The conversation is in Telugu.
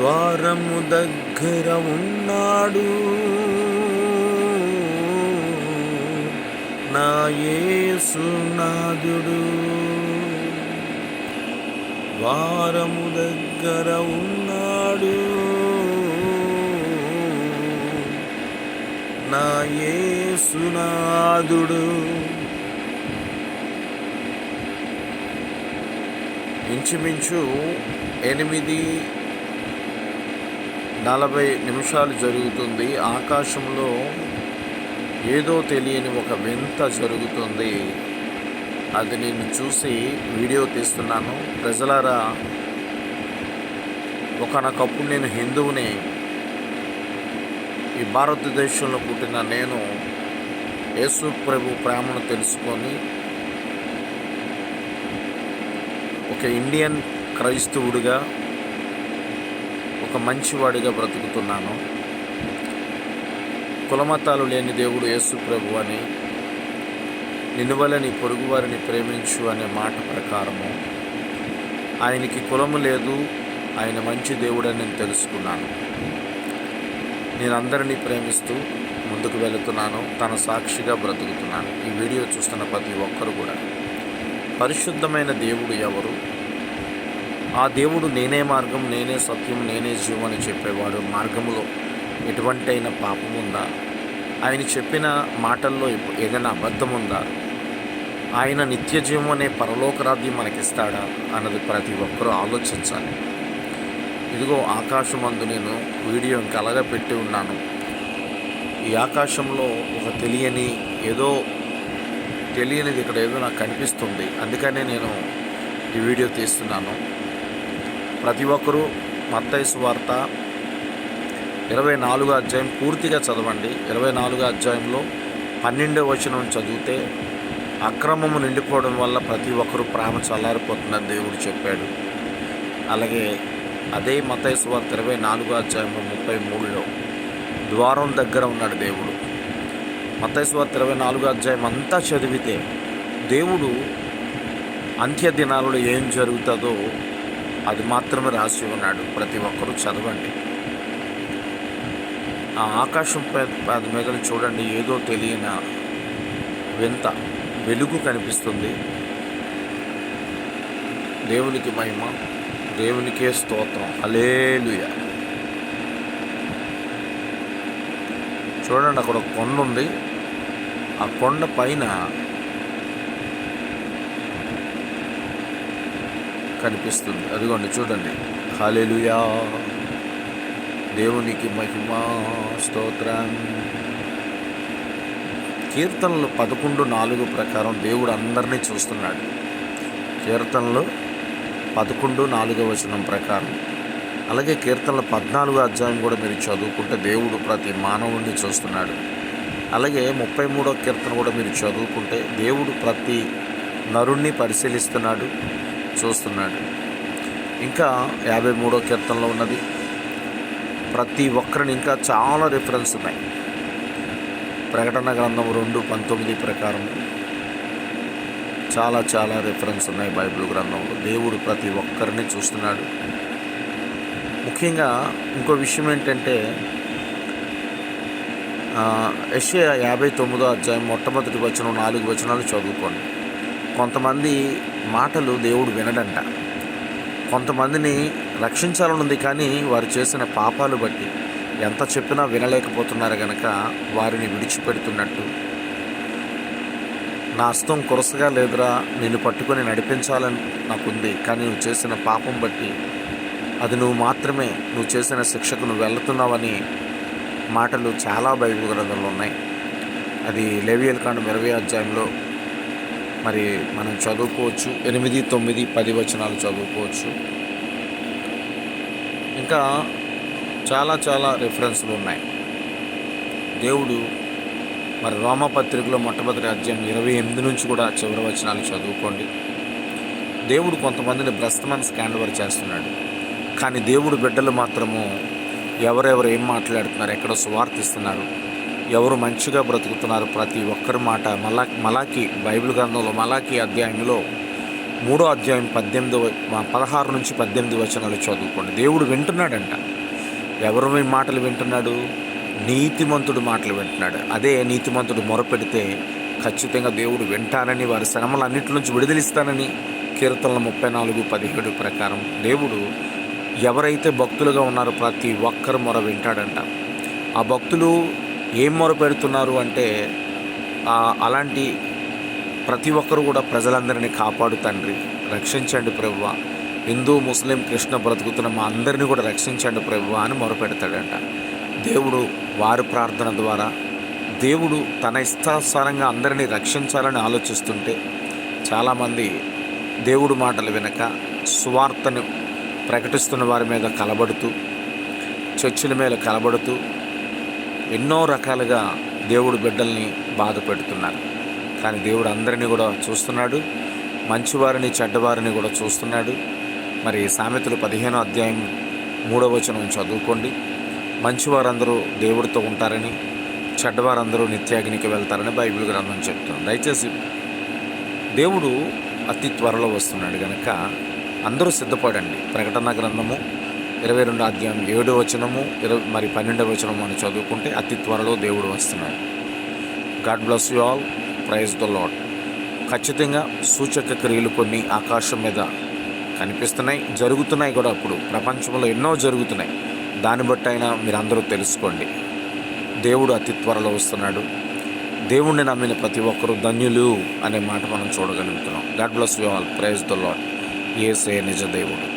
ద్వారము దగ్గర ఉన్నాడు. నా యేసునాథుడు ద్వారము దగ్గర ఉన్నాడు. నా యేసునాథుడు ఇంచుమించు ఎనిమిది నలభై నిమిషాలు జరుగుతుంది. ఆకాశంలో ఏదో తెలియని ఒక వింత జరుగుతుంది. అది నేను చూసి వీడియో తీస్తున్నాను. ప్రజలారా ఒకనకప్పుడు నేను హిందువుని ఈ భారతదేశంలో పుట్టిన నేను యేసు ప్రభు ప్రేమను తెలుసుకొని ఒక ఇండియన్ క్రైస్తవుడిగా ఒక మంచివాడిగా బ్రతుకుతున్నాను. కులమతాలు లేని దేవుడు యేసు ప్రభు అని నిలువలని పొరుగువారిని ప్రేమించు అనే మాట ప్రకారము ఆయనకి కులము లేదు ఆయన మంచి దేవుడని నేను తెలుసుకున్నాను. నేను అందరినీ ప్రేమిస్తూ ముందుకు వెళుతున్నాను తన సాక్షిగా బ్రతుకుతున్నాను. ఈ వీడియో చూస్తున్న ప్రతి ఒక్కరు కూడా. పరిశుద్ధమైన దేవుడు ఎవరు? ఆ దేవుడు నేనే మార్గం నేనే సత్యం నేనే జీవం అని చెప్పేవాడు. మార్గంలో ఎటువంటి అయిన పాపం ఉందా? ఆయన చెప్పిన మాటల్లో ఏదైనా అబద్ధం ఉందా? ఆయన నిత్య జీవం అనే పరలోకరాధ్యం మనకిస్తాడా? అన్నది ప్రతి ఒక్కరూ ఆలోచించాలి. ఇదిగో ఆకాశమందు నేను వీడియో కలగా పెట్టి ఉన్నాను. ఈ ఆకాశంలో ఒక తెలియని ఏదో తెలియనిది ఇక్కడ ఏదో నాకు కనిపిస్తుంది. అందుకనే నేను ఈ వీడియో తీస్తున్నాను. ప్రతి ఒక్కరూ మత్తైసు వార్త ఇరవై నాలుగో అధ్యాయం పూర్తిగా చదవండి. ఇరవై నాలుగో అధ్యాయంలో పన్నెండో వచనం చదివితే అక్రమము నిండిపోవడం వల్ల ప్రతి ఒక్కరూ ప్రేమ చల్లారిపోతుందని దేవుడు చెప్పాడు. అలాగే అదే మతైసు వార్త ఇరవై నాలుగో అధ్యాయంలో ముప్పై మూడులో ద్వారం దగ్గర ఉన్నాడు దేవుడు. మతైసు వార్త ఇరవై నాలుగో అధ్యాయం అంతా చదివితే దేవుడు అంత్య దినాలలో ఏం జరుగుతుందో అది మాత్రమే రాసి ఉన్నాడు ప్రతి ఒక్కరూ చదవండి. ఆ ఆకాశం పై మీద చూడండి ఏదో తెలియని వింత వెలుగు కనిపిస్తుంది. దేవునికి మహిమ దేవునికే స్తోత్రం. అలేలుయ చూడండి అక్కడ ఒక కొండ ఉంది. ఆ కొండ పైన కనిపిస్తుంది. అదిగోండి చూడండి. హాలేలుయా దేవునికి మహిమా స్తోత్రం. కీర్తనలు పదకొండు నాలుగు ప్రకారం దేవుడు అందరినీ చూస్తున్నాడు. కీర్తనలు పదకొండు నాలుగో వచనం ప్రకారం. అలాగే కీర్తనలు పద్నాలుగో అధ్యాయం కూడా మీరు చదువుకుంటే దేవుడు ప్రతి మానవుడిని చూస్తున్నాడు. అలాగే ముప్పై మూడో కీర్తన కూడా మీరు చదువుకుంటే దేవుడు ప్రతి నరుణ్ణి పరిశీలిస్తున్నాడు. చూస్తున్నాడు. ఇంకా యాభై మూడో కీర్తనలో ఉన్నది. ప్రతి ఒక్కరిని ఇంకా చాలా రిఫరెన్స్ ఉన్నాయి. ప్రకటన గ్రంథం రెండు పంతొమ్మిది ప్రకారం చాలా చాలా రిఫరెన్స్ ఉన్నాయి బైబిల్ గ్రంథంలో. దేవుడు ప్రతి ఒక్కరిని చూస్తున్నాడు. ముఖ్యంగా ఇంకో విషయం ఏంటంటే ఎస్ఏ యాభై తొమ్మిదో అధ్యాయం మొట్టమొదటి వచనం నాలుగు వచనాలు చదువుకోండి. కొంతమంది మాటలు దేవుడు వినడంట. కొంతమందిని రక్షించాలనుంది కానీ వారు చేసిన పాపాలు బట్టి ఎంత చెప్పినా వినలేకపోతున్నారు గనక వారిని విడిచిపెడుతున్నట్టు. నా హస్తం కొరసగా లేదురా నిన్ను పట్టుకొని నడిపించాలని నాకుంది కానీ నువ్వు చేసిన పాపం బట్టి అది నువ్వు మాత్రమే నువ్వు చేసిన శిక్షకు నువ్వు వెళ్తున్నావని మాటలు చాలా బైబిల్ గ్రంథంలో ఉన్నాయి. అది లేవియల్ కాండం ఇరవై అధ్యాయంలో మరి మనం చదువుకోవచ్చు. ఎనిమిది తొమ్మిది పది వచనాలు చదువుకోవచ్చు. ఇంకా చాలా చాలా రిఫరెన్స్లు ఉన్నాయి. దేవుడు మరి రోమపత్రికలో మొట్టమొదటి అధ్యాయం ఇరవై ఎనిమిది నుంచి కూడా చివరి వచనాలు చదువుకోండి. దేవుడు కొంతమందిని భ్రష్టమని స్కాండవర్ చేస్తున్నాడు. కానీ దేవుడు బిడ్డలు మాత్రము ఎవరెవరు ఏం మాట్లాడుతున్నారు ఎక్కడ సువార్తిస్తున్నారు ఎవరు మంచిగా బ్రతుకుతున్నారు ప్రతి ఒక్కరి మాట. మలా మలాకి బైబిల్ గ్రంథంలో మలాకి అధ్యాయంలో మూడో అధ్యాయం పద్దెనిమిది పదహారు నుంచి పద్దెనిమిది వచనాలు చదువుకోండి. దేవుడు వింటున్నాడంట. ఎవరు మీ మాటలు వింటున్నాడు? నీతిమంతుడు మాటలు వింటున్నాడు. అదే నీతిమంతుడు మొరపెడితే ఖచ్చితంగా దేవుడు వింటానని వారి శ్రమలన్నిటి నుంచి విడుదలిస్తానని కీర్తనల ముప్పై నాలుగు పదిహేడు ప్రకారం దేవుడు ఎవరైతే భక్తులుగా ఉన్నారో ప్రతి ఒక్కరు మొర వింటాడంట. ఆ భక్తులు ఏం మొర పెడుతున్నారు అంటే అలాంటి ప్రతి ఒక్కరు కూడా ప్రజలందరినీ కాపాడు తండ్రి. రక్షించండి ప్రభువ హిందూ ముస్లిం కృష్ణ బ్రతుకుతున్న మా అందరినీ కూడా రక్షించండి ప్రభువ అని మొరపెడతాడంట. దేవుడు వారి ప్రార్థన ద్వారా దేవుడు తన ఇష్టానుసారంగా అందరినీ రక్షించాలని ఆలోచిస్తుంటే చాలామంది దేవుడు మాటలు వినక సువార్తను ప్రకటిస్తున్న వారి మీద కలబడుతూ చర్చిల మీద కలబడుతూ ఎన్నో రకాలుగా దేవుడు బిడ్డల్ని బాధ పెడుతున్నారు. కానీ దేవుడు అందరినీ కూడా చూస్తున్నాడు. మంచివారిని చెడ్డవారిని కూడా చూస్తున్నాడు. మరి సామెతలు పదిహేనో అధ్యాయం మూడవ వచనం చదువుకోండి. మంచివారందరూ దేవుడితో ఉంటారని చెడ్డవారందరూ నిత్యాగ్నికి వెళ్తారని బైబిల్ గ్రంథం చెప్తుంది. దయచేసి దేవుడు అతి త్వరలో వస్తున్నాడు కనుక అందరూ సిద్ధపడండి. ప్రకటన గ్రంథము ఇరవై రెండు అధ్యాయం ఏడు వచనము ఇరవై మరి పన్నెండవ వచనము అని చదువుకుంటే అతి త్వరలో దేవుడు వస్తున్నాడు. God bless you all. Praise the Lord ఖచ్చితంగా సూచక క్రియలు కొన్ని ఆకాశం మీద కనిపిస్తున్నాయి జరుగుతున్నాయి కూడా అప్పుడు. ప్రపంచంలో ఎన్నో జరుగుతున్నాయి. దాన్ని బట్టి అయినా మీరు అందరూ తెలుసుకోండి. దేవుడు అతి త్వరలో వస్తున్నాడు. దేవుణ్ణి నమ్మిన ప్రతి ఒక్కరూ ధన్యులు అనే మాట మనం చూడగలుగుతున్నాం. God bless you all. Praise the Lord ఏసే నిజ దేవుడు.